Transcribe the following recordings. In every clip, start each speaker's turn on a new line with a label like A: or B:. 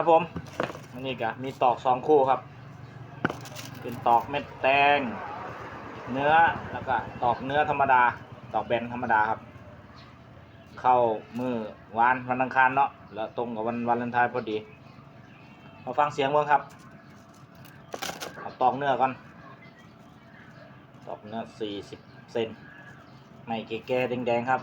A: ครับผมอันนี้ก็มีตอกสองคู่ครับ เป็นตอกเม็ดแตง เนื้อแล้วก็ตอกเนื้อธรรมดา ตอกแบนธรรมดาครับ เข้ามือวานวันอังคารเนาะแล้วตรงกับวันวันเลนทน์พอดี มาฟังเสียงบ้างครับเอาตอกเนื้อก่อน ตอกเนื้อสี่สิบเซนไม่แก่ๆแดงๆครับ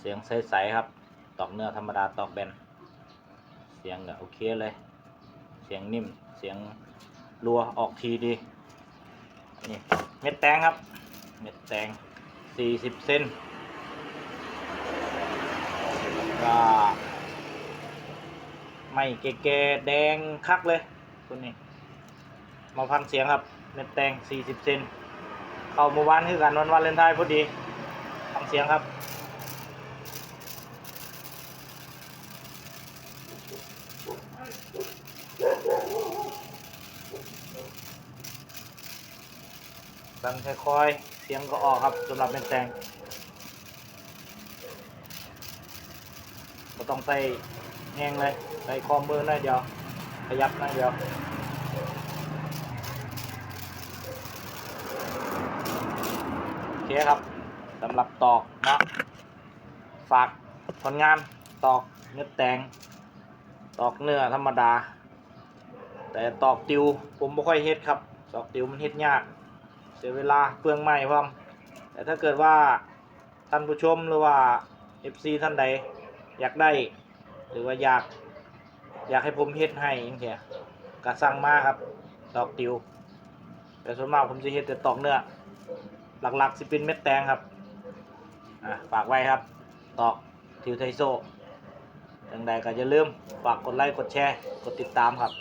A: เสียงใสๆครับ ตอกเนื้อธรรมดาตอกแบน เสียงก็โอเคเลย เสียงนิ่ม เสียงรัวออกทีดี นี่เม็ดแตงครับ เม็ดแตง 40 เซนก็ไม่แก่ๆแดงคักเลยคนนี้ มาฟังเสียงครับ เม็ดแตง 40 เซน เข้าเมื่อวานคือกันวันวาเลนไทน์พอดี ฟังเสียงครับ ดันค่อยๆ เสียงก็ออกครับสำหรับเป็นแตงก็ต้องใส่แห้งเลยใส่คอมือหน่อยเดียวขยับหน่อยเดียวโอเคครับสำหรับตอกนะฝากผลงานตอกเนื้อแตง ตอกเนื้อธรรมดา แต่ตอกติวผมไม่ค่อยเฮ็ดครับ ตอกติวมันเฮ็ดยาก เสียเวลาเปลืองไม้พร้อมแต่ถ้าเกิดว่าท่านผู้ชมหรือว่า FC ท่านใดอยากได้ หรือว่าอยากอยากให้ผมเฮ็ดให้จังซี่ก็สั่งมาครับ ตอกติว แต่ส่วนมากผมจะเฮ็ดแต่ตอกเนื้อหลักๆสิเป็นเม็ดแตงครับฝากไว้ครับ ตอกทิวไทโซ จังใดก็อย่าลืมฝากกดไลค์กดแชร์ กดติดตามครับ